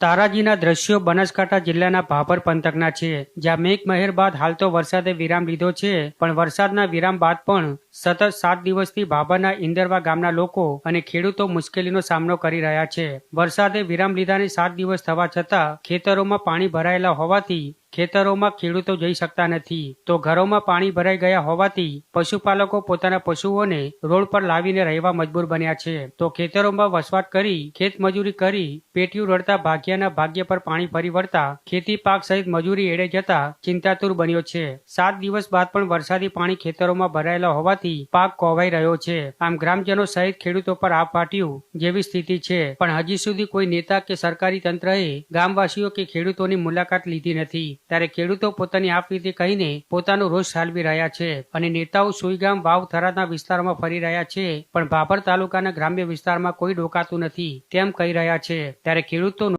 તારાજીના દ્રશ્યો બનાસકાંઠા જિલ્લાના ભાભર પંથકના છે, જ્યાં મેઘ મહેર બાદ હાલ તો વરસાદે વિરામ લીધો છે, પણ વરસાદના વિરામ બાદ પણ સતત સાત દિવસથી ભાભરના ઇન્દરવા ગામના લોકો અને ખેડૂતો મુશ્કેલીનો સામનો કરી રહ્યા છે. વરસાદે વિરામ લીધાને સાત દિવસ થવા છતાં ખેતરોમાં પાણી ભરાયેલા હોવાથી ખેતરોમાં ખેડૂતો જઈ શકતા નથી. તો ઘરોમાં પાણી ભરાઈ ગયા હોવાથી પશુપાલકો પોતાના પશુઓને રોડ પર લાવીને રહેવા મજબૂર બન્યા છે. તો ખેતરોમાં વસવાટ કરી, ખેત મજૂરી કરી પેટીયું રડતા ભાગ્યના ભાગ્ય પર પાણી ફરી વળતા ખેતી પાક સહિત મજૂરી એડે જતા ચિંતાતુર બન્યો છે. સાત દિવસ બાદ પણ વરસાદી પાણી ખેતરોમાં ભરાયેલા હોવાથી પાક કોવાઈ રહ્યો છે. આમ ગ્રામજનો સહિત ખેડૂતો પર આ ફાટ્યું જેવી સ્થિતિ છે. પણ હજી સુધી કોઈ નેતા કે સરકારી તંત્રએ ગામવાસીઓ કે ખેડૂતોની મુલાકાત લીધી નથી. ત્યારે ખેડૂતો પોતાની આપવીતી કહીને પોતાનો રોષ ઠાલવી રહ્યા છે અને નેતાઓ સુઈગામ વાવ થરાદના વિસ્તારમાં ફરી રહ્યા છે, પણ ભાભર તાલુકાના ગ્રામ્ય વિસ્તારમાં કોઈ ડોકાતું નથી તેમ કહી રહ્યા છે. ત્યારે ખેડૂતો